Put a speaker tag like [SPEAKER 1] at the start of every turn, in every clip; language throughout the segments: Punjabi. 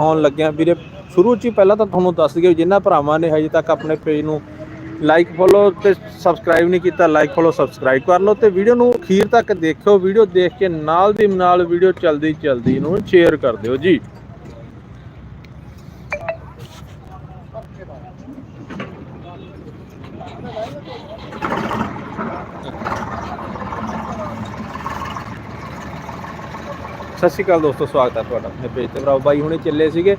[SPEAKER 1] ਹੋਣ ਲੱਗਿਆ। ਵੀਰੇ, ਸ਼ੁਰੂ ਚ ਹੀ ਪਹਿਲਾਂ ਤਾਂ ਤੁਹਾਨੂੰ ਦੱਸ ਦਈਏ ਜਿਨ੍ਹਾਂ ਭਰਾਵਾਂ ਨੇ ਹਜੇ ਤੱਕ ਆਪਣੇ ਪੇਜ ਨੂੰ ਲਾਈਕ ਫੋਲੋ ਤੇ ਸਬਸਕ੍ਰਾਈਬ ਨਹੀਂ ਕੀਤਾ ਲਾਈਕ ਫੋਲੋ ਸਬਸਕ੍ਰਾਈਬ ਕਰ ਲਓ ਤੇ ਵੀਡੀਓ ਨੂੰ ਅਖੀਰ ਤੱਕ ਦੇਖਿਓ। ਵੀਡੀਓ ਦੇਖ ਕੇ ਨਾਲ ਦੀ ਨਾਲ ਵੀਡੀਓ ਚਲਦੀ ਚਲਦੀ ਨੂੰ ਸ਼ੇਅਰ ਕਰ ਦਿਓ ਜੀ। ਸਤਿ ਸ਼੍ਰੀ ਅਕਾਲ ਦੋਸਤੋ, ਸਵਾਗਤ ਹੈ ਤੁਹਾਡਾ ਆਪਣੇ ਪੇਜ ਤੇ। ਭਰਾਓ ਬਾਈ ਹੁਣੇ ਚੱਲੇ ਸੀਗੇ।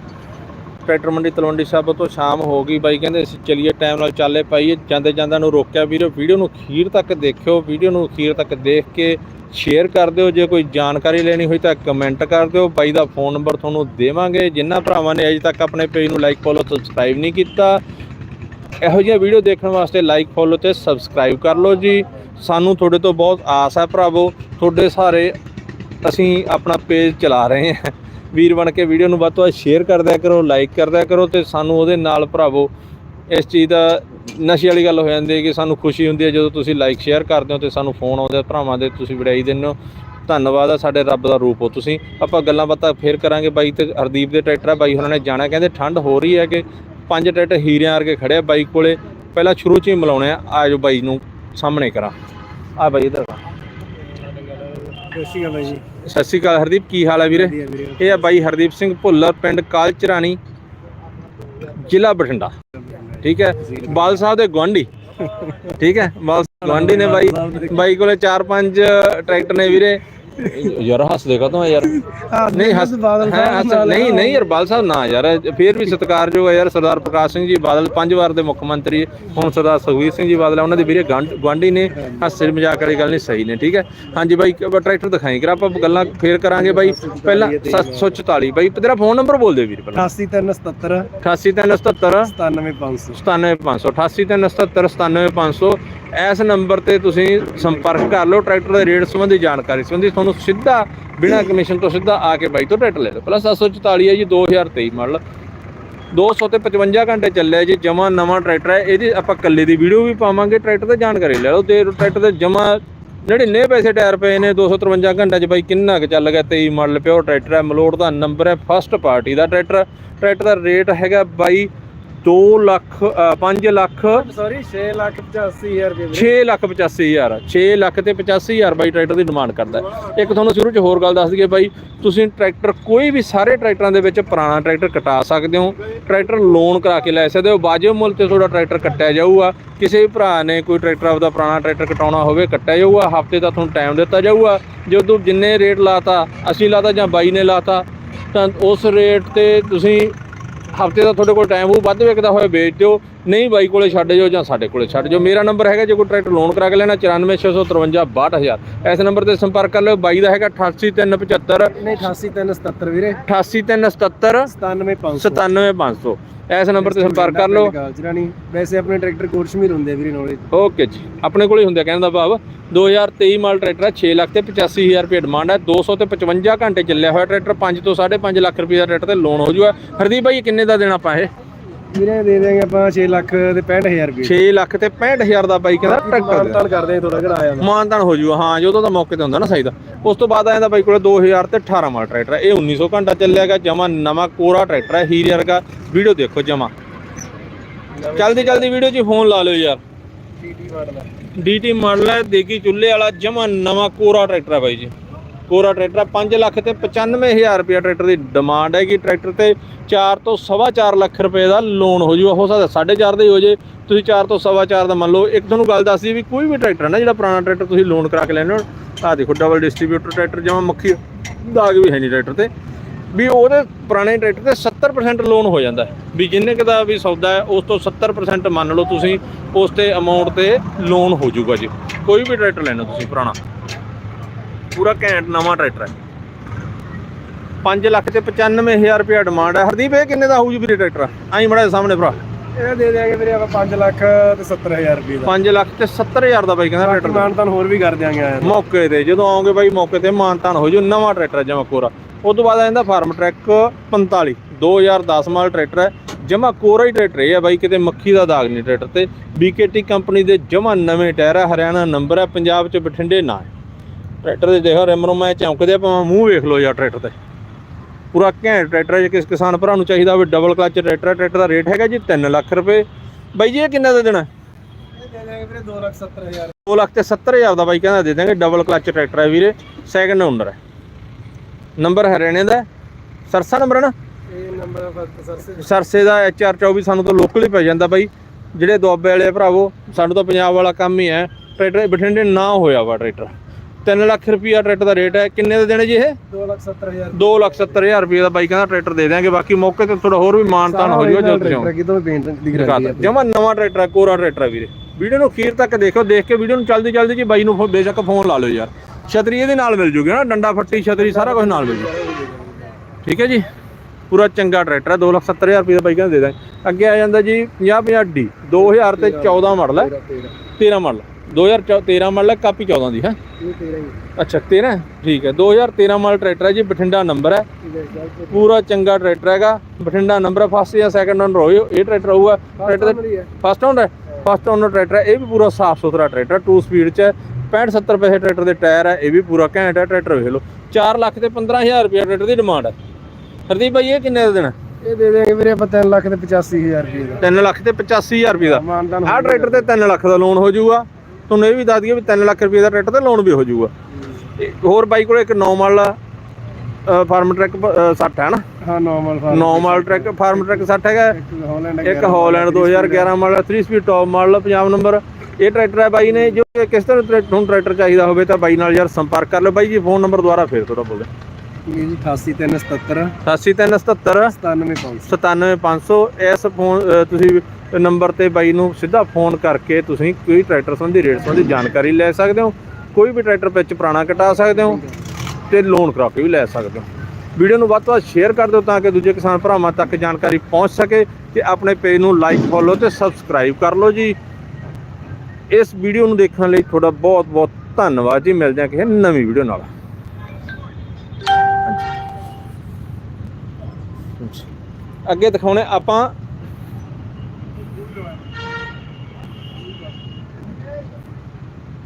[SPEAKER 1] ਟਰੈਕਟਰ ਮੰਡੀ ਤਲਵੰਡੀ ਸਾਹਿਬ ਤੋਂ ਸ਼ਾਮ ਹੋ ਗਈ। ਬਾਈ ਕਹਿੰਦੇ ਅਸੀਂ ਚੱਲੀਏ ਟਾਈਮ ਨਾਲ ਚੱਲੇ ਪਾਈਏ। ਜਾਂਦੇ ਜਾਂਦੇ ਨੂੰ ਰੋਕਿਆ, ਵੀਰੋ, ਵੀਡੀਓ ਨੂੰ ਅਖੀਰ ਤੱਕ ਦੇਖਿਓ। ਵੀਡੀਓ ਨੂੰ ਅਖੀਰ ਤੱਕ ਦੇਖ ਕੇ ਸ਼ੇਅਰ ਕਰ ਦਿਓ। ਜੇ ਕੋਈ ਜਾਣਕਾਰੀ ਲੈਣੀ ਹੋਈ ਤਾਂ ਕਮੈਂਟ ਕਰ ਦਿਓ। ਬਾਈ ਦਾ ਫੋਨ ਨੰਬਰ ਤੁਹਾਨੂੰ ਦੇਵਾਂਗੇ। ਜਿਨ੍ਹਾਂ ਭਰਾਵਾਂ ਨੇ ਅਜੇ ਤੱਕ ਆਪਣੇ ਪੇਜ ਨੂੰ ਲਾਈਕ ਫੋਲੋ ਸਬਸਕ੍ਰਾਈਬ ਨਹੀਂ ਕੀਤਾ, ਇਹੋ ਜਿਹੀਆਂ ਵੀਡੀਓ ਦੇਖਣ ਵਾਸਤੇ ਲਾਈਕ ਫੋਲੋ ਤੇ ਸਬਸਕ੍ਰਾਈਬ ਕਰ ਲਓ ਜੀ। ਸਾਨੂੰ ਤੁਹਾਡੇ ਤੋਂ ਬਹੁਤ ਆਸ ਹੈ, ਭਰਾਵੋ। ਤੁਹਾਡੇ ਸਾਰੇ ਅਸੀਂ ਆਪਣਾ ਪੇਜ ਚਲਾ ਰਹੇ ਹਾਂ। ਵੀਰ ਬਣ ਕੇ ਵੀਡੀਓ ਨੂੰ ਵੱਧ ਤੋਂ ਵੱਧ ਸ਼ੇਅਰ ਕਰਦਿਆ ਕਰੋ ਲਾਈਕ ਕਰਦਿਆ ਕਰੋ ਤੇ ਸਾਨੂੰ ਉਹਦੇ ਨਾਲ ਭਰਾਵੋ, ਇਸ ਚੀਜ਼ ਦਾ ਨਸ਼ੇ ਵਾਲੀ ਗੱਲ ਹੋ ਜਾਂਦੀ ਹੈ ਕਿ ਸਾਨੂੰ ਖੁਸ਼ੀ ਹੁੰਦੀ ਹੈ ਜਦੋਂ ਤੁਸੀਂ ਲਾਈਕ ਸ਼ੇਅਰ ਕਰਦੇ ਹੋ ਤੇ ਸਾਨੂੰ ਫੋਨ ਆਉਂਦੇ ਭਰਾਵਾਂ ਦੇ ਤੁਸੀਂ ਵਿੜਾਈ ਦਿੰਦੇ ਹੋ। ਧੰਨਵਾਦ ਆ ਸਾਡੇ ਰੱਬ ਦਾ ਰੂਪ ਹੋ। ਤੁਸੀਂ ਆਪਾਂ ਗੱਲਾਂ ਬਾਤਾਂ ਫੇਰ ਕਰਾਂਗੇ ਬਾਈ ਤੇ ਹਰਦੀਪ ਦੇ ਟਰੈਕਟਰ ਆ, ਬਾਈ ਉਹਨਾਂ ਨੇ ਜਾਣਾ, ਕਹਿੰਦੇ ਠੰਡ ਹੋ ਰਹੀ ਹੈ ਕਿ ਪੰਜ ਟਰੈਕਟਰ ਹੀਰਿਆਂ ਵਰਗੇ ਖੜੇ ਆ ਬਾਈ ਕੋਲੇ। ਪਹਿਲਾਂ ਸ਼ੁਰੂ ਚ ਹੀ ਮਿਲਾਉਣੇ ਆ ਆਜੋ ਬਾਈ ਨੂੰ ਸਾਹਮਣੇ ਕਰਾਂ। ਆ ਬਾਈ ਇਧਰ।
[SPEAKER 2] ਜੀ
[SPEAKER 1] ਸਤਿ ਸ਼੍ਰੀ ਅਕਾਲ ਹਰਦੀਪ ਕੀ ਹਾਲ ਹੈ ਵੀਰੇ? ਇਹ ਆ ਬਾਈ ਹਰਦੀਪ ਸਿੰਘ ਭੁੱਲਰ ਪਿੰਡ ਕਾਲਚਰਾਣੀ ਜ਼ਿਲ੍ਹਾ ਬਠਿੰਡਾ। ਠੀਕ ਹੈ? ਬਾਲ ਸਾਹਿਬ ਦੇ ਗੁਆਂਢੀ। ਠੀਕ ਹੈ? ਬਾਲ ਗੁਆਂਢੀ ਨੇ ਬਾਈ ਬਾਈ ਕੋਲੇ 4-5 ਟਰੈਕਟਰ ਨੇ ਵੀਰੇ। ਯਾਰ ਹੱਸਦੇ ਕਾ ਤੂੰ ਯਾਰ? ਨਹੀਂ ਹੱਸ
[SPEAKER 2] ਬਾਦਲ
[SPEAKER 1] ਹੱਸ ਨਹੀਂ ਨਹੀਂ ਯਾਰ ਬਾਲ ਸਾਹਿਬ ਨਾ ਯਾਰ ਫੇਰ ਵੀ ਸਤਿਕਾਰਯੋਗ ਹੈ ਯਾਰ ਸਰਦਾਰ ਪ੍ਰਕਾਸ਼ ਸਿੰਘ ਜੀ ਬਾਦਲ ਪੰਜ ਵਾਰ ਦੇ ਮੁੱਖ ਮੰਤਰੀ ਹੁਣ ਸਰਦਾਰ ਸੁਖਵੀਰ ਸਿੰਘ ਜੀ ਬਾਦਲ ਉਹਨਾਂ ਦੇ ਵੀਰੇ ਗੁਆਂਢੀ ਨੇ ਹਾਸੇ ਮਜ਼ਾਕ ਵਾਲੀ ਗੱਲ ਨਹੀਂ ਸਹੀ ਨੇ ਠੀਕ ਹੈ? ਹਾਂਜੀ ਬਾਈ ਟਰੈਕਟਰ ਦਿਖਾਈ ਕਰਾ ਆਪਾਂ ਗੱਲਾਂ ਫੇਰ ਕਰਾਂਗੇ ਬਾਈ ਪਹਿਲਾਂ 744 ਬਾਈ ਤੇਰਾ ਫੋਨ ਨੰਬਰ ਬੋਲ ਦੇ ਵੀਰ ਪਹਿਲਾਂ।
[SPEAKER 2] 88377
[SPEAKER 1] 88377
[SPEAKER 2] 97500
[SPEAKER 1] 97500 97500 ਇਸ ਨੰਬਰ ਤੇ ਤੁਸੀਂ ਸੰਪਰਕ ਕਰ ਲਓ, ਟਰੈਕਟਰ ਦੇ ਰੇਟ ਸੰਬੰਧੀ ਜਾਣਕਾਰੀ ਸੰਬੰਧੀ ਤੁਹਾਨੂੰ ਸਿੱਧਾ ਬਿਨਾਂ ਕਮਿਸ਼ਨ ਤੋਂ ਸਿੱਧਾ ਆ ਕੇ ਬਾਈ ਤੋਂ ਟਰੈਕਟਰ ਲੈ ਲਓ। ਪਲੱਸ 744 ਹੈ ਜੀ 2023 ਮਾਡਲ 200 ਤੇ 55 ਘੰਟੇ ਚੱਲਿਆ ਜੀ, ਜਮਾ ਨਵਾਂ ਟਰੈਕਟਰ ਹੈ। ਇਹਦੀ ਆਪਾਂ ਕੱਲੇ ਦੀ ਵੀਡੀਓ ਵੀ ਪਾਵਾਂਗੇ, ਟਰੈਕਟਰ ਤੇ ਜਾਣਕਾਰੀ ਲੈ ਲਓ। ਤੇ ਟਰੈਕਟਰ ਦੇ ਜਮਾ 99 ਪੈਸੇ ਟਾਇਰ ਪਏ ਨੇ 253 ਘੰਟੇ ਚ ਬਾਈ ਕਿੰਨਾ ਕੁ ਚੱਲ ਗਿਆ 23 ਮਾਡਲ ਪਿਓ ਟਰੈਕਟਰ ਹੈ। ਮਲੋੜ ਦਾ ਨੰਬਰ ਹੈ ਫਸਟ ਪਾਰਟੀ ਦਾ ਟਰੈਕਟਰ। ਟਰੈਕਟਰ ਦਾ ਰੇਟ ਹੈਗਾ ਬਾਈ 2 ਲੱਖ 5 ਲੱਖ
[SPEAKER 2] ਸੌਰੀ 6 ਲੱਖ 85000 ਰੁਪਏ
[SPEAKER 1] 6 ਲੱਖ 85000 6 ਲੱਖ ਤੇ 85000 ਬਾਈ ਟਰੈਕਟਰ ਦੀ ਡਿਮਾਂਡ ਕਰਦਾ। ਇੱਕ ਤੁਹਾਨੂੰ ਸ਼ੁਰੂ ਚ ਹੋਰ ਗੱਲ ਦੱਸ ਦਈਏ ਬਾਈ ਤੁਸੀਂ ਟਰੈਕਟਰ ਕੋਈ ਵੀ ਸਾਰੇ ਟਰੈਕਟਰਾਂ ਦੇ ਵਿੱਚ ਪੁਰਾਣਾ ਟਰੈਕਟਰ ਕਟਾ ਸਕਦੇ ਹੋ। ਟਰੈਕਟਰ ਲੋਨ ਕਰਾ ਕੇ ਲੈ ਸਕਦੇ ਹੋ। ਵਾਜਬ ਮੁੱਲ ਤੇ ਤੁਹਾਡਾ ਟਰੈਕਟਰ ਕੱਟਿਆ ਜਾਊਗਾ। ਕਿਸੇ ਵੀ ਭਰਾ ਨੇ ਕੋਈ ਟਰੈਕਟਰ ਆਪਦਾ ਪੁਰਾਣਾ ਟਰੈਕਟਰ ਕਟਾਉਣਾ ਹੋਵੇ ਕੱਟਿਆ ਜਾਊਗਾ। ਹਫ਼ਤੇ ਦਾ ਤੁਹਾਨੂੰ ਟਾਈਮ ਦਿੱਤਾ ਜਾਊਗਾ। ਜਦੋਂ ਜਿੰਨੇ ਰੇਟ ਲਾਤਾ ਅਸੀਂ ਲਾਤਾ ਜਾਂ ਬਾਈ ਨੇ ਲਾਤਾ ਤਾਂ ਉਸ ਰੇਟ ਤੇ ਤੁਸੀਂ ਹਫ਼ਤੇ ਦਾ ਤੁਹਾਡੇ ਕੋਲ ਟਾਈਮ ਹੋਊ ਵੱਧ ਵੇਖਦਾ ਹੋਇਆ ਵੇਚ ਦਿਓ। ਨਹੀਂ ਬਾਈ ਕੋਲੇ ਛੱਡ ਜਾਓ ਜਾਂ ਸਾਡੇ ਕੋਲੇ ਛੱਡ ਜਾਓ। ਮੇਰਾ ਨੰਬਰ ਹੈਗਾ ਜੇ ਕੋਈ ਟਰੈਕਟਰ ਲੋਨ ਕਰਾ ਕੇ ਲੈਣਾ 94653 62000 ਇਸ ਨੰਬਰ ਤੇ ਸੰਪਰਕ ਕਰ ਲਿਓ। ਬਾਈ ਦਾ ਹੈਗਾ 88375
[SPEAKER 2] ਨਹੀਂ 88377 ਵੀਰੇ।
[SPEAKER 1] 88377
[SPEAKER 2] 97500
[SPEAKER 1] 97500 ਇਸ ਨੰਬਰ ਤੇ ਸੰਪਰਕ ਕਰ ਲਓ।
[SPEAKER 2] ਵੈਸੇ ਆਪਣੇ ਟਰੈਕਟਰ ਕੋਰਸ਼ਮੀਰ ਹੁੰਦੇ ਵੀਰੇ ਨੌਲੇਜ
[SPEAKER 1] ਓਕੇ ਜੀ। ਆਪਣੇ ਕੋਲੇ ਹੁੰਦੇ ਕਹਿਣ ਦਾ ਭਾਵ। 2023 ਮਾਡਲ ਟਰੈਕਟਰ ਹੈ 6 ਲੱਖ ਤੇ 85000 ਰੁਪਏ ਡਿਮਾਂਡ ਹੈ 200 ਤੇ 55 ਘੰਟੇ ਚੱਲਿਆ ਹੋਇਆ ਟਰੈਕਟਰ 5 ਤੋਂ 5.5 ਲੱਖ ਰੁਪਏ ਦਾ ਟਰੈਕਟਰ ਤੇ ਲੋਨ ਹੋ ਜੂਗਾ। ਹਰਦੀਪ ਭਾਈ ਕਿੰਨੇ ਦਾ ਦੇਣਾ ਆਪਾਂ ਇਹ?
[SPEAKER 2] ਵੀਰੇ ਦੇ ਦੇਂਗੇ ਆਪਾਂ 6 ਲੱਖ ਤੇ 65000 ਰੁਪਏ।
[SPEAKER 1] 6 ਲੱਖ ਤੇ 65000 ਦਾ ਬਾਈ ਕਹਿੰਦਾ ਟਰੈਕਟਰ ਦੇ
[SPEAKER 2] ਮਾਨਤਾਨ ਕਰਦੇ ਥੋੜਾ ਘੜਾ ਆ ਜਾਂਦਾ।
[SPEAKER 1] ਮਾਨਤਾਨ ਹੋ ਜੂਗਾ ਹਾਂ ਜਦੋਂ ਤਾਂ ਮੌਕੇ ਤੇ ਹੁੰਦਾ ਨਾ ਸਹੀ ਦਾ। ਉਸ ਤੋਂ ਬਾਅਦ ਆ ਜਾਂਦਾ ਬਾਈ ਕੋਲੇ 2000 ਤੇ 18 ਮਾਡਲ ਟਰੈਕਟਰ ਹੈ ਇਹ 1900 ਘੰਟਾ ਚੱਲਿਆਗਾ ਜਮਾ ਨਵਾਂ ਕੋਰਾ ਟਰੈਕਟਰ ਹੈ ਹੀਰੇ ਵਰਗਾ। ਵੀਡੀਓ ਦੇਖੋ ਜਮਾ। ਜਲਦੀ ਜਲਦੀ ਵੀਡੀਓ 'ਚ ਫੋਨ ਲਾ ਲਿਓ ਯਾਰ।
[SPEAKER 2] ਟੀਟੀ ਮਾਡਲ ਆ।
[SPEAKER 1] ਡੀਟੀ ਮਾਡਲ ਹੈ ਦੇਗੀ ਚੁੱਲ੍ਹੇ ਵਾਲਾ ਜਮਾ ਨਵਾਂ ਕੋਰਾ ਟਰੈਕਟਰ ਹੈ ਬਾਈ ਜੀ। ਕੋਰਾ ਟਰੈਕਟਰ ਹੈ 5 ਲੱਖ ਤੇ 95000 ਰੁਪਏ ਟਰੈਕਟਰ ਦੀ ਡਿਮਾਂਡ ਹੈਗੀ। ਟਰੈਕਟਰ ਤੇ 4 ਤੋਂ 4.5 ਲੱਖ ਰੁਪਏ ਦਾ ਲੋਨ ਹੋ ਜੂਗਾ ਹੋ ਸਕਦਾ 4.5 ਦਾ ਹੀ ਹੋ ਜੇ। ਤੁਸੀਂ 4 ਤੋਂ 4.5 ਦਾ ਮੰਨ ਲਓ। ਇੱਕ ਤੁਹਾਨੂੰ ਗੱਲ ਦੱਸਦੀ ਵੀ ਕੋਈ ਵੀ ਟਰੈਕਟਰ ਹੈ ਨਾ, ਜਿਹੜਾ ਪੁਰਾਣਾ ਟਰੈਕਟਰ ਤੁਸੀਂ ਲੋਨ ਕਰਾ ਕੇ ਲੈਣੇ ਹੋ, ਆਹ ਦੇਖੋ ਡਬਲ ਡਿਸਟ੍ਰੀਬਿਊਟਰ ਟਰੈਕਟਰ ਜਮਾ ਮੱਖੀ, ਦਾਗ ਵੀ ਹੈ ਨਹੀਂ ਟਰੈਕਟਰ ਤੇ। ਵੀ ਉਹਦੇ ਪੁਰਾਣੇ ਟਰੈਕਟਰ ਤੇ 70% ਲੋਨ ਹੋ ਜਾਂਦਾ ਵੀ ਜਿੰਨੇ ਕੁ ਦਾ ਵੀ ਸੌਦਾ ਹੈ, ਉਸ ਤੋਂ 70% ਮੰਨ ਲਓ ਤੁਸੀਂ, ਉਸ ਤੇ ਅਮਾਉਂਟ ਤੇ ਲੋਨ ਹੋ ਜਾਊਗਾ ਜੀ। ਕੋਈ ਵੀ ਟਰੈਕਟਰ ਲੈਣਾ ਤੁਸੀਂ ਪੁਰਾਣਾ। ਪੂਰਾ ਘੈਂਟ ਨਵਾਂ ਟਰੈਕਟਰ ਹੈ। 5 ਲੱਖ ਤੇ 95000 ਰੁਪਏ ਡਿਮਾਂਡ ਹੈ। ਹਰਦੀਪ ਇਹ ਕਿੰਨੇ ਦਾ ਹੋਊ ਜੀ ਵੀਰੇ ਟਰੈਕਟਰ? ਆਈ ਮੜਾ ਸਾਹਮਣੇ ਭਰਾ।
[SPEAKER 2] ਇਹ ਦੇ ਦੇਂਗੇ ਵੀਰੇ ਆਪਾਂ 5 ਲੱਖ ਤੇ 70000 ਰੁਪਏ ਦਾ।
[SPEAKER 1] 5 ਲੱਖ ਤੇ 70000 ਦਾ ਬਾਈ ਕਹਿੰਦਾ ਟਰੈਕਟਰ
[SPEAKER 2] ਮਾਨਤਾਨ ਹੋਰ ਵੀ ਕਰ ਦਿਆਂਗੇ ਆਇਆ।
[SPEAKER 1] ਮੌਕੇ ਤੇ ਜਦੋਂ ਆਓਗੇ ਬਾਈ ਮੌਕੇ ਤੇ ਮਾਨਤਾਨ ਹੋ ਜੂ ਨਵਾਂ ਟਰੈਕਟਰ ਜਮਾ ਕੋਰਾ। ਉਸ ਤੋਂ ਬਾਅਦ ਆ ਜਾਂਦਾ ਫਾਰਮ ਟਰੈਕ 45 2010 ਮਾਡਲ ਟਰੈਕਟਰ ਹੈ। ਜਮਾ ਕੋਰਾ ਹੀ ਟਰੈਕਟਰ ਇਹ ਹੈ ਬਾਈ ਕਿਤੇ ਮੱਖੀ ਦਾ ਦਾਗ ਨਹੀਂ ਟਰੈਕਟਰ ਤੇ। BKT ਕੰਪਨੀ ਦੇ ਜਮਾ ਨਵੇਂ ਟਾਇਰ ਹੈ। ਹਰਿਆਣਾ ਨੰਬਰ ਹੈ। ਪੰਜਾਬ ਚ ਬਠਿੰਡੇ ਨਾ ਹੈ। ਟਰੈਕਟਰ ਦੇ ਦੇਖੋ, ਰਿਮ ਰੁਮ ਐ ਚਮਕਦੇ ਆ ਮੂੰਹ ਵੇਖ ਲਓ ਯਾਰ ਟਰੈਕਟਰ ਤੇ। ਪੂਰਾ ਘੈਂਟ ਟਰੈਕਟਰ ਹੈ, ਜੇ ਕਿਸ ਕਿਸਾਨ ਭਰਾ ਨੂੰ ਚਾਹੀਦਾ ਹੋਵੇ ਡਬਲ ਕਲਚ ਟਰੈਕਟਰ ਟਰੈਕਟਰ ਦਾ ਰੇਟ ਹੈਗਾ ਜੀ 3 ਲੱਖ ਰੁਪਏ। ਬਾਈ ਜੀ, ਇਹ ਕਿੰਨਾ ਦਾ ਦੇਣਾ?
[SPEAKER 2] ਇਹ ਵੀਰੇ 2 ਲੱਖ 70 ਹਜ਼ਾਰ
[SPEAKER 1] 2 ਲੱਖ ਤੇ 70000 ਦਾ ਬਾਈ ਕਹਿੰਦਾ ਦੇ ਦਾਂਗੇ ਡਬਲ ਕਲਚ ਟਰੈਕਟਰ ਹੈ ਵੀਰੇ ਸੈਕੰਡ ਓਨਰ ਹੈ। ਨੰਬਰ ਹਰਿਆਣੇ ਦਾ ਸਰਸਾ ਨੰਬਰ ਹੈ ਨਾ?
[SPEAKER 2] ਇਹ ਨੰਬਰ ਫਸਟ ਸਰ ਸੇ
[SPEAKER 1] ਸਰਸੇ ਦਾ HR24 ਸਾਨੂੰ ਤਾਂ ਲੋਕਲ ਹੀ ਪੈ ਜਾਂਦਾ ਬਾਈ। ਜਿਹੜੇ ਦੁਆਬੇ ਵਾਲੇ ਭਰਾਵੋ, ਸਾਨੂੰ ਤਾਂ ਪੰਜਾਬ ਵਾਲਾ ਕੰਮ ਹੀ ਹੈ। ਟਰੈਕਟਰ ਬਠਿੰਡੇ ਨਾ ਹੋਇਆ ਵਾ ਟਰੈਕਟਰ। 3 ਲੱਖ ਰੁਪਿਆ ਟਰੈਕਟਰ ਦਾ ਰੇਟ ਹੈ। ਕਿੰਨੇ ਦਾ ਦੇਣੇ ਜੀ ਇਹ?
[SPEAKER 2] 2 ਲੱਖ 70 ਹਜ਼ਾਰ।
[SPEAKER 1] 2 ਲੱਖ 70 ਹਜ਼ਾਰ ਰੁਪਏ ਦਾ ਬਾਈ ਕਹਿੰਦਾ ਟਰੈਕਟਰ ਦੇ ਦਿਆਂਗੇ। ਬਾਕੀ ਮੌਕੇ ਤੇ ਥੋੜਾ ਹੋਰ ਵੀ ਮਾਨ ਤਾਨ ਹੋ ਜਾਊਗਾ ਜਦੋਂ ਤੁਸੀਂ
[SPEAKER 2] ਕਿਤੋਂ ਪੇਂਟ ਦੀ ਗਾਰੰਟੀ ਹੈ
[SPEAKER 1] ਜਮਾ ਨਵਾਂ ਟਰੈਕਟਰ ਹੈ ਕੋਰਾ ਟਰੈਕਟਰ ਹੈ ਵੀਰੇ। ਵੀਡੀਓ ਨੂੰ ਅਖੀਰ ਤੱਕ ਦੇਖੋ ਦੇਖ ਕੇ ਵੀਡੀਓ ਨੂੰ ਜਲਦੀ ਜਲਦੀ ਜੀ ਬਾਈ ਨੂੰ ਬੇਸ਼ੱਕ ਫੋਨ ਲਾ ਲਿਓ ਯਾਰ। ਛਤਰੀ ਇਹਦੇ ਨਾਲ ਮਿਲ ਜੂਗੀ ਨਾ ਡੰਡਾ ਫੱਟੀ ਛਤਰੀ ਸਾਰਾ ਕੁਝ ਨਾਲ ਮਿਲ ਜੂ। ਠੀਕ ਹੈ ਜੀ? ਪੂਰਾ ਚੰਗਾ ਟਰੈਕਟਰ ਹੈ 2 ਲੱਖ 70 ਹਜ਼ਾਰ ਰੁਪਏ ਦਾ ਬਾਈ ਕਹਿੰਦਾ ਦੇ ਦਾਂਗੇ ਅੱਗੇ ਆ ਜਾਂਦਾ ਜੀ 50 50 ਡੀ 2000 ਤੇ 14 ਮਾਡਲ ਹੈ। 13 ਮਾਡਲ। 2013 ਮਾਡਲ ਹੈ ਕਾਪੀ 14 ਦੀ ਹੈ?
[SPEAKER 2] ਇਹ 13 ਹੀ
[SPEAKER 1] ਅੱਛਾ 13 ਠੀਕ ਹੈ 2013 ਮਾਡਲ ਟਰੈਕਟਰ ਹੈ ਜੀ ਬਠਿੰਡਾ ਨੰਬਰ ਹੈ। ਪੂਰਾ ਚੰਗਾ ਟਰੈਕਟਰ ਹੈਗਾ ਬਠਿੰਡਾ ਨੰਬਰ ਫਸਟ ਜਾਂ ਸੈਕੰਡ ਓਨਰ ਹੋਏ ਇਹ ਟਰੈਕਟਰ ਹੋਊਗਾ। Tractor first owner first owner tractor ਹੈ ਇਹ ਵੀ ਪੂਰਾ ਸਾਫ਼ ਸੁਥਰਾ ਟਰੈਕਟਰ 2 ਸਪੀਡ ਚ ਹੈ 65 70 ਪੈਸੇ ਟਰੈਕਟਰ ਦੇ ਟਾਇਰ ਹੈ ਇਹ ਵੀ ਪੂਰਾ ਘੈਂਟ ਹੈ ਟਰੈਕਟਰ ਵੇਖ ਲਓ। 4 ਲੱਖ ਤੇ 15000 ਰੁਪਏ ਟਰੈਕਟਰ ਦੀ ਡਿਮਾਂਡ ਹੈ। ਹਰਦੀਪ ਭਾਈ ਇਹ ਕਿੰਨੇ ਦਾ ਦੇਣਾ?
[SPEAKER 2] ਇਹ ਦੇ ਦੇਗੇ ਵੀਰੇ ਆਪਾਂ 3 ਲੱਖ ਤੇ 85 ਹਜ਼ਾਰ ਰੁਪਏ ਦਾ।
[SPEAKER 1] 3 ਲੱਖ ਤੇ 85000 ਰੁਪਏ ਦਾ। ਆਹ ਟਰੈਕਟਰ ਤੇ 3 ਲੱਖ ਦਾ ਲੋਨ ਹੋ ਜਾਊਗਾ। ਤੁਹਾਨੂੰ ਇਹ ਵੀ ਦੱਸ ਦਈਏ ਵੀ 3 ਲੱਖ ਰੁਪਏ ਦਾ ਟਰੈਕਟਰ ਤੇ ਲੋਨ ਵੀ ਹੋ ਜਾਊਗਾ। ਹੋਰ ਬਾਈ ਕੋਲ ਇੱਕ ਨਾਰਮਲ ਫਾਰਮ ਟਰੈਕ 60 ਹੈ ਨਾ?
[SPEAKER 2] ਹਾਂ normal farm
[SPEAKER 1] normal track farm track 60 ਹੈਗਾ।
[SPEAKER 2] ਇੱਕ ਹਾਲੈਂਡ
[SPEAKER 1] ਇੱਕ Holland 2011 model 3 speed top model Punjab number ਇਹ ਟਰੈਕਟਰ ਹੈ ਬਾਈ ਨੇ ਜੋ ਕਿਸ ਤਰ੍ਹਾਂ ਟਰੈਕਟਰ ਚਾਹੀਦਾ ਹੋਵੇ ਤਾਂ ਬਾਈ ਨਾਲ ਯਾਰ ਸੰਪਰਕ ਕਰ ਲਓ। ਬਾਈ ਜੀ ਫੋਨ ਨੰਬਰ ਦੁਬਾਰਾ ਫੇਰ ਥੋੜਾ ਬੋਲੇ।
[SPEAKER 2] ਇਹ ਜੀ 88377
[SPEAKER 1] 88377
[SPEAKER 2] 97500
[SPEAKER 1] 97500 ਇਸ ਫੋਨ ਤੁਸੀਂ ਨੰਬਰ ਤੇ ਬਾਈ ਨੂੰ ਸਿੱਧਾ ਫੋਨ ਕਰਕੇ ਤੁਸੀਂ ਕੋਈ ਟਰੈਕਟਰ ਸੰਬੰਧੀ ਰੇਟ ਸੰਬੰਧੀ ਜਾਣਕਾਰੀ ਲੈ ਸਕਦੇ ਹੋ। ਕੋਈ ਵੀ ਟਰੈਕਟਰ ਵਿੱਚ ਪੁਰਾਣਾ ਕਟਾ ਸਕਦੇ ਹੋ ਤੇ ਲੋਨ ਕਰਾ ਕੇ ਵੀ ਲੈ ਸਕਦੇ ਹੋ। ਵੀਡੀਓ ਨੂੰ ਵੱਧ ਤੋਂ ਵੱਧ ਸ਼ੇਅਰ ਕਰ ਦਿਓ ਤਾਂ ਕਿ ਦੂਜੇ ਕਿਸਾਨ ਭਰਾਵਾਂ ਤੱਕ ਜਾਣਕਾਰੀ ਪਹੁੰਚ ਸਕੇ ਤੇ ਆਪਣੇ ਪੇਜ ਨੂੰ ਲਾਈਕ ਫੋਲੋ ਤੇ ਸਬਸਕ੍ਰਾਈਬ ਕਰ ਲਓ ਜੀ। ਇਸ ਵੀਡੀਓ ਨੂੰ ਦੇਖਣ ਲਈ ਤੁਹਾਡਾ ਬਹੁਤ ਬਹੁਤ ਧੰਨਵਾਦ ਜੀ। ਮਿਲਦੇ ਹਾਂ ਕਿਸੇ ਨਵੀਂ ਵੀਡੀਓ ਨਾਲ। ਅੱਗੇ ਦਿਖਾਉਣੇ ਆਪਾਂ।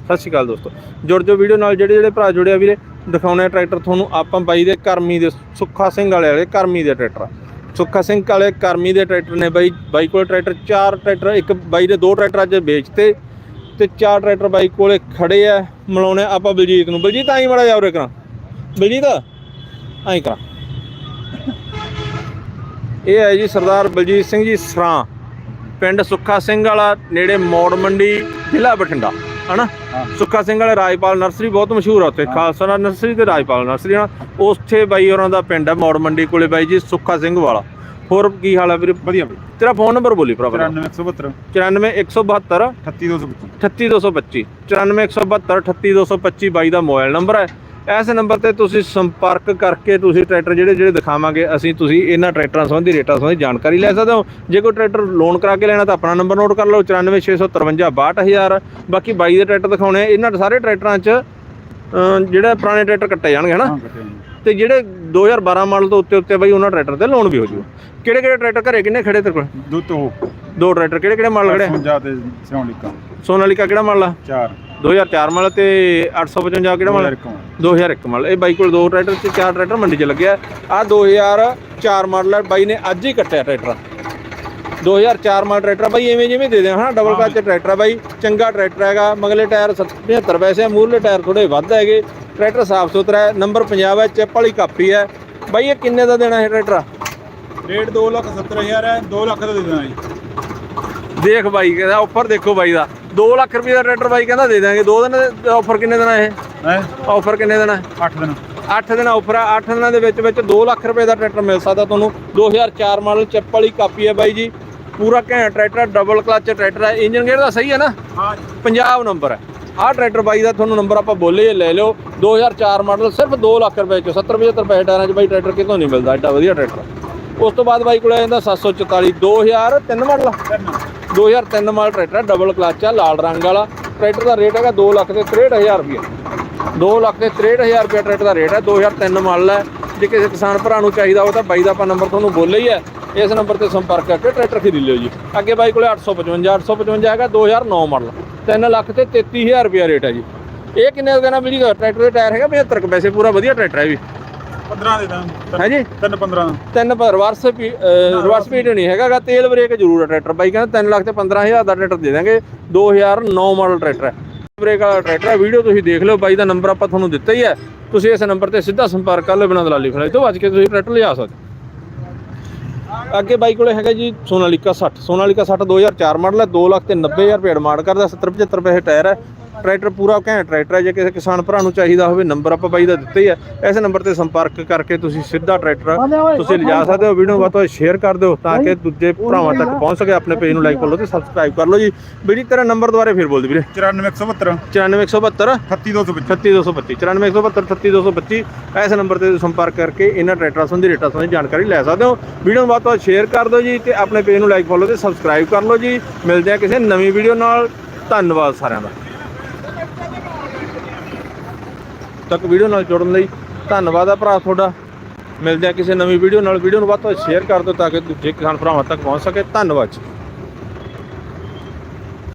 [SPEAKER 1] ਸਤਿ ਸ਼੍ਰੀ ਅਕਾਲ ਦੋਸਤੋ। ਜੁੜ ਜੋ ਵੀਡੀਓ ਨਾਲ, ਜਿਹੜੇ ਜਿਹੜੇ ਭਰਾ ਜੁੜਿਆ ਵੀਰੇ, ਦਿਖਾਉਣੇ ਆ ਟਰੈਕਟਰ ਤੁਹਾਨੂੰ ਆਪਾਂ ਬਾਈ ਦੇ ਕਰਮੀ ਦੇ, ਸੁੱਖਾ ਸਿੰਘ ਵਾਲੇ ਵਾਲੇ, ਕਰਮੀ ਦੇ ਟਰੈਕਟਰ ਸੁੱਖਾ ਸਿੰਘ ਵਾਲੇ, ਕਰਮੀ ਦੇ ਟਰੈਕਟਰ ਨੇ ਬਾਈ ਬਾਈ ਕੋਲ ਟਰੈਕਟਰ, ਚਾਰ ਟਰੈਕਟਰ, ਇੱਕ ਬਾਈ ਦੇ ਦੋ ਟਰੈਕਟਰ ਅੱਜ ਵੇਚਤੇ ਤੇ ਚਾਰ ਟਰੈਕਟਰ ਬਾਈ ਕੋਲੇ ਖੜੇ ਆ, ਮਿਲਾਉਣੇ ਆ ਆਪਾਂ ਬਲਜੀਤ ਨੂੰ। ਬਲਜੀਤ, ਆਈ ਮੜਾ ਜਾ ਉਰੇ ਕਰਾਂ। ਬਲਜੀਤ, ਆਈ ਕਰਾਂ। ਇਹ ਹੈ ਜੀ ਸਰਦਾਰ ਬਲਜੀਤ ਸਿੰਘ ਜੀ ਸਰਾਂ ਪਿੰਡ ਸੁੱਖਾ ਸਿੰਘ ਵਾਲਾ ਨੇੜੇ ਮੋੜ ਮੰਡੀ ਜ਼ਿਲ੍ਹਾ ਬਠਿੰਡਾ ਹਨਾ? ਸੁੱਖਾ ਸਿੰਘ ਵਾਲੇ ਰਾਜਪਾਲ ਨਰਸਰੀ ਬਹੁਤ ਮਸ਼ਹੂਰ ਆ ਉੱਥੇ ਖਾਲਸਾ ਨਰਸਰੀ ਤੇ ਰਾਜਪਾਲ ਨਰਸਰੀ ਹਨਾ ਉੱਥੇ ਬਾਈ ਹੋਰਾਂ ਦਾ ਪਿੰਡ ਹੈ ਮੋੜ ਮੰਡੀ ਕੋਲੇ ਬਾਈ ਜੀ ਸੁੱਖਾ ਸਿੰਘ ਵਾਲਾ। ਹੋਰ ਕੀ ਹਾਲ ਹੈ ਵੀਰੇ?
[SPEAKER 3] ਵਧੀਆ।
[SPEAKER 1] ਤੇਰਾ ਫੋਨ ਨੰਬਰ ਬੋਲੀ ਭਰਾ
[SPEAKER 3] 99172
[SPEAKER 1] 94172
[SPEAKER 3] 38225
[SPEAKER 1] 38225 94172 38225 ਬਾਈ ਦਾ ਮੋਬਾਈਲ ਨੰਬਰ ਹੈ ਇਸ ਨੰਬਰ ਤੇ ਤੁਸੀਂ ਸੰਪਰਕ ਕਰਕੇ ਤੁਸੀਂ ਟਰੈਕਟਰ ਜਿਹੜੇ ਜਿਹੜੇ ਦਿਖਾਵਾਂਗੇ ਅਸੀਂ ਤੁਸੀਂ ਇਹਨਾਂ ਟਰੈਕਟਰਾਂ ਸੰਬੰਧੀ ਰੇਟਾਂ ਸੰਬੰਧੀ ਜਾਣਕਾਰੀ ਲੈ ਸਕਦੇ ਹੋ। ਜੇ ਕੋਈ ਟਰੈਕਟਰ ਲੋਨ ਕਰਾ ਕੇ ਲੈਣਾ ਤਾਂ ਆਪਣਾ ਨੰਬਰ ਨੋਟ ਕਰ ਲਓ 94653 62000 ਬਾਕੀ ਬਾਈ ਦੇ ਟਰੈਕਟਰ ਦਿਖਾਉਣੇ ਇਹਨਾਂ ਸਾਰੇ ਟਰੈਕਟਰਾਂ 'ਚ ਜਿਹੜਾ ਪੁਰਾਣੇ ਟਰੈਕਟਰ ਕੱਟੇ ਜਾਣਗੇ ਹਨਾ? ਤੇ ਜਿਹੜੇ 2012 ਮਾਡਲ ਤੋਂ ਉੱਤੇ ਉੱਤੇ ਬਾਈ ਉਹਨਾਂ ਟਰੈਕਟਰ ਤੇ ਲੋਨ ਵੀ ਹੋ ਜੂ ਕਿਹੜੇ ਕਿਹੜੇ ਟਰੈਕਟਰ ਘਰੇ ਕਿੰਨੇ ਖੜੇ ਤੇਰੇ ਕੋਲ?
[SPEAKER 3] ਦੋ
[SPEAKER 1] ਟਰੈਕਟਰ ਕਿਹੜੇ ਕਿਹੜੇ ਮਾਡਲ ਖੜੇ ਆ?
[SPEAKER 3] 55 ਤੇ ਸੋਨਿਕਾ।
[SPEAKER 1] ਸੋਨਾਲੀਕਾ ਕਿਹੜਾ ਮਾਡਲ ਆ?
[SPEAKER 3] 4
[SPEAKER 1] 2004 ਮਾਡਲ ਤੇ 855 ਕਿਹੜਾ ਮਾਡਲ 2001 ਮਾਡਲ ਇਹ ਬਾਈ ਕੋਲ ਦੋ ਟਰੈਕਟਰ ਤੇ ਚਾਰ ਟਰੈਕਟਰ ਮੰਡੀ 'ਚ ਲੱਗਿਆ। ਆ 2004 ਮਾਡਲ ਹੈ ਬਾਈ ਨੇ ਅੱਜ ਹੀ ਕੱਟਿਆ ਟਰੈਕਟਰ। 2004 ਮਾਡਲ ਟਰੈਕਟਰ ਬਾਈ ਐਵੇਂ ਜਿਵੇਂ ਦੇ ਦੇ ਹਾਂ। ਡਬਲ ਕਲਚ ਟਰੈਕਟਰ ਆ ਬਾਈ। ਚੰਗਾ ਟਰੈਕਟਰ ਹੈਗਾ। ਮਗਲੇ ਟਾਇਰ 75 ਪੈਸੇ ਆ। ਮੂਰਲੇ ਟਾਇਰ ਥੋੜੇ ਵੱਧ ਹੈਗੇ। ਟਰੈਕਟਰ ਸਾਫ਼ ਸੁਥਰਾ ਹੈ। ਨੰਬਰ ਪੰਜਾਬ ਹੈ। ਚਿੱਪ ਵਾਲੀ ਕਾਪੀ ਹੈ। ਬਾਈ ਇਹ ਕਿੰਨੇ ਦਾ ਦੇਣਾ ਹੈ ਟਰੈਕਟਰ
[SPEAKER 3] ਰੇਟ 2 ਲੱਖ 70 ਹਜ਼ਾਰ ਹੈ। 2 ਲੱਖ ਦਾ ਦੇ ਦੇਣਾ ਜੀ।
[SPEAKER 1] ਦੇਖ ਬਾਈ ਕਹਿੰਦਾ ਆਫਰ ਦੇਖੋ ਬਾਈ ਦਾ। 2 ਲੱਖ ਰੁਪਏ ਦਾ ਟਰੈਕਟਰ ਬਾਈ ਕਹਿੰਦਾ ਦੇ ਦਾਂਗੇ। ਦੋ ਦਿਨ ਆਫਰ ਕਿੰਨੇ ਦੇਣਾ ਇਹ?
[SPEAKER 3] ਹੈ?
[SPEAKER 1] ਆਫਰ ਕਿੰਨੇ ਦੇਣਾ
[SPEAKER 3] 8 ਦਿਨ।
[SPEAKER 1] 8 ਦਿਨ ਆਫਰ ਆ। 8 ਦਿਨਾਂ ਦੇ ਵਿੱਚ ਵਿੱਚ 2 ਲੱਖ ਰੁਪਏ ਦਾ ਟਰੈਕਟਰ ਮਿਲ ਸਕਦਾ ਤੁਹਾਨੂੰ। 2004 ਮਾਡਲ ਚਿੱਪ ਵਾਲੀ ਕਾਪੀ ਹੈ ਬਾਈ ਜੀ। ਪੂਰਾ ਘੈਂਟ ਟਰੈਕਟਰ ਡਬਲ ਕਲਚ ਟਰੈਕਟਰ ਹੈ ਇੰਜਨ ਗੇਅਰ ਦਾ ਸਹੀ ਹੈ ਨਾ?
[SPEAKER 3] ਹਾਂ
[SPEAKER 1] ਪੰਜਾਬ ਨੰਬਰ ਹੈ ਆਹ ਟਰੈਕਟਰ ਬਾਈ ਦਾ ਤੁਹਾਨੂੰ ਨੰਬਰ ਆਪਾਂ ਬੋਲੇ ਲੈ ਲਿਓ। 2004 ਮਾਡਲ ਸਿਰਫ 2 ਲੱਖ ਰੁਪਏ ਚ 70 75 ਪੈਸੇ ਟਾਇਰਾਂ 'ਚ ਬਾਈ ਟਰੈਕਟਰ ਕਿਤੋਂ ਨਹੀਂ ਮਿਲਦਾ। ਐਡਾ ਵਧੀਆ ਟਰੈਕਟਰ ਉਸ ਤੋਂ ਬਾਅਦ ਬਾਈ ਕੋਲ ਆ ਜਾਂਦਾ 744 2003 ਮਾਡਲ ਆ। 2003 ਮਾਡਲ ਟਰੈਕਟਰ ਹੈ ਡਬਲ ਕਲਚ ਆ, ਲਾਲ ਰੰਗ ਵਾਲਾ। ਟਰੈਕਟਰ ਦਾ ਰੇਟ ਹੈਗਾ 2 ਲੱਖ ਤੇ 63000 ਰੁਪਏ 2 ਲੱਖ ਤੇ 63000 ਰੁਪਏ ਟਰੈਕਟਰ ਦਾ ਰੇਟ ਹੈ 2003 ਮਾਡਲ ਹੈ। ਜੇ ਕਿਸੇ ਕਿਸਾਨ ਭਰਾ ਨੂੰ ਚਾਹੀਦਾ ਉਹ ਤਾਂ ਬਾਈ ਦਾ ਆਪਾਂ ਨੰਬਰ ਤੁਹਾਨੂੰ ਬੋਲੇ ਹੀ ਹੈ। ਇਸ ਨੰਬਰ ਤੇ ਸੰਪਰਕ ਕਰਕੇ ਟਰੈਕਟਰ ਖਰੀਦ ਲਿਓ ਜੀ। ਅੱਗੇ ਬਾਈ ਕੋਲੇ 855 855 ਹੈਗਾ 2009 ਮਾਡਲ 3 ਲੱਖ ਤੇ 33000 ਰੁਪਏ ਰੇਟ ਹੈ ਜੀ। ਇਹ ਕਿੰਨੇ ਦਾ ਦੇਣਾ ਬਿਜਲੀ ਟਰੈਕਟਰ ਦੇ ਟਾਇਰ ਹੈਗਾ 75 ਕੁ ਪੈਸੇ, ਪੂਰਾ ਵਧੀਆ ਟਰੈਕਟਰ ਹੈ ਇਹ ਵੀ।
[SPEAKER 3] 15 ਦੇ ਦਾਂਗੇ।
[SPEAKER 1] ਹੈ ਜੀ
[SPEAKER 3] ਤਿੰਨ 15
[SPEAKER 1] ਤਿੰਨ ਪਰ ਰਿਵਰਸ ਰਿਵਰਸ ਸਪੀਡ ਨਹੀਂ ਹੈਗਾਗਾ ਤੇਲ ਬ੍ਰੇਕ ਜ਼ਰੂਰ ਹੈ ਟਰੈਕਟਰ। ਬਾਈ ਕਹਿੰਦਾ 3 ਲੱਖ ਤੇ 15000 ਦਾ ਟਰੈਕਟਰ ਦੇ ਦਾਂਗੇ। 2009 ਮਾਡਲ ਟਰੈਕਟਰ ਹੈ। ਬ੍ਰੇਕ ਵਾਲਾ ਟਰੈਕਟਰ ਹੈ। ਵੀਡੀਓ ਤੁਸੀਂ ਦੇਖ ਲਓ। ਬਾਈ ਦਾ ਨੰਬਰ ਆਪਾਂ ਤੁਹਾਨੂੰ ਦਿੱਤਾ ਹੀ ਹੈ। ਤੁਸੀਂ ਇਸ ਨੰਬਰ ਤੇ ਸਿੱਧਾ ਸੰਪਰਕ ਕਰ ਲਓ ਬਿਨਾਂ ਦਲਾਲੀ ਫੜਾਈ ਤੋਂ। ਵੱਜ ਕੇ ਤੁਸੀਂ ਟਰੈਕਟਰ ਲਿਆ ਸਕਦੇ ਅੱਗੇ ਬਾਈ ਕੋਲੇ ਹੈਗਾ ਜੀ ਸੋਨਾਲੀਕਾ 60 ਸੋਨਾਲੀਕਾ 60 2004 ਮਾਡਲ ਹੈ। 2 ਲੱਖ ਤੇ 90000 ਰੁਪਏ ਡਿਮਾਂਡ ਕਰਦਾ। 70 75 ਰੁਪਏ ਟਾਇਰ ਹੈ। ਟਰੈਕਟਰ ਪੂਰਾ ਘੈਂਟ ਟਰੈਕਟਰ ਹੈ ਜੇ ਕਿਸੇ ਕਿਸਾਨ ਭਰਾ ਨੂੰ ਚਾਹੀਦਾ ਹੋਵੇ ਨੰਬਰ ਆਪਾਂ ਬਾਈ ਦਾ ਦਿੱਤਾ ਹੀ ਹੈ ਇਸ ਨੰਬਰ ਤੇ ਸੰਪਰਕ ਕਰਕੇ ਤੁਸੀਂ ਸਿੱਧਾ ਟਰੈਕਟਰ ਤੁਸੀਂ ਲਿਜਾ ਸਕਦੇ ਹੋ ਵੀਡੀਓ ਵੱਧ ਤੋਂ ਸ਼ੇਅਰ ਕਰ ਦਿਓ ਤਾਂ ਕਿ ਦੂਜੇ ਭਰਾਵਾਂ ਤੱਕ ਪਹੁੰਚ ਸਕੇ ਆਪਣੇ ਪੇਜ ਨੂੰ ਲਾਈਕ ਕਰ ਲਓ ਤੇ ਸਬਸਕ੍ਰਾਈਬ ਕਰ ਲਓ ਜੀ। ਵੀਰੇ ਤੇਰਾ ਨੰਬਰ ਦੁਬਾਰੇ ਫਿਰ ਬੋਲ ਦੇ ਵੀਰੇ।
[SPEAKER 3] 94172
[SPEAKER 1] 94172
[SPEAKER 3] 38225
[SPEAKER 1] 36225 94172 38225 ਇਸ ਨੰਬਰ ਤੇ ਸੰਪਰਕ ਕਰਕੇ ਇਹਨਾਂ ਟਰੈਕਟਰਾਂ ਸੰਬੰਧੀ ਰੇਟਾਂ ਸੰਬੰਧੀ ਜਾਣਕਾਰੀ ਲੈ ਸਕਦੇ ਹੋ। ਵੀਡੀਓ ਨੂੰ ਵੱਧ ਤੋਂ ਵੱਧ ਸ਼ੇਅਰ ਕਰ ਦਿਓ ਜੀ ਤੇ ਆਪਣੇ ਪੇਜ ਨੂੰ ਲਾਈਕ ਫੋਲੋ ਤੇ ਸਬਸਕ੍ਰਾਈਬ ਕਰ ਲਓ ਜੀ। ਮਿਲਦੇ ਆ ਕਿਸੇ ਨਵੀਂ ਵੀਡੀਓ ਨਾਲ। ਧੰਨਵਾਦ ਸਾਰਿਆਂ ਦਾ। ਤੱਕ ਵੀਡੀਓ ਨਾਲ ਜੁੜਨ ਲਈ ਧੰਨਵਾਦ ਆ ਭਰਾ ਤੁਹਾਡਾ। ਮਿਲਦੇ ਆ ਕਿਸੇ ਨਵੀਂ ਵੀਡੀਓ ਨਾਲ। ਵੀਡੀਓ ਨੂੰ ਵੱਧ ਤੋਂ ਵੱਧ ਸ਼ੇਅਰ ਕਰ ਦਿਓ ਤਾਂ ਕਿ ਦੂਜੇ ਕਿਸਾਨ ਭਰਾਵਾਂ ਤੱਕ ਪਹੁੰਚ ਸਕੇ। ਧੰਨਵਾਦ ਜੀ।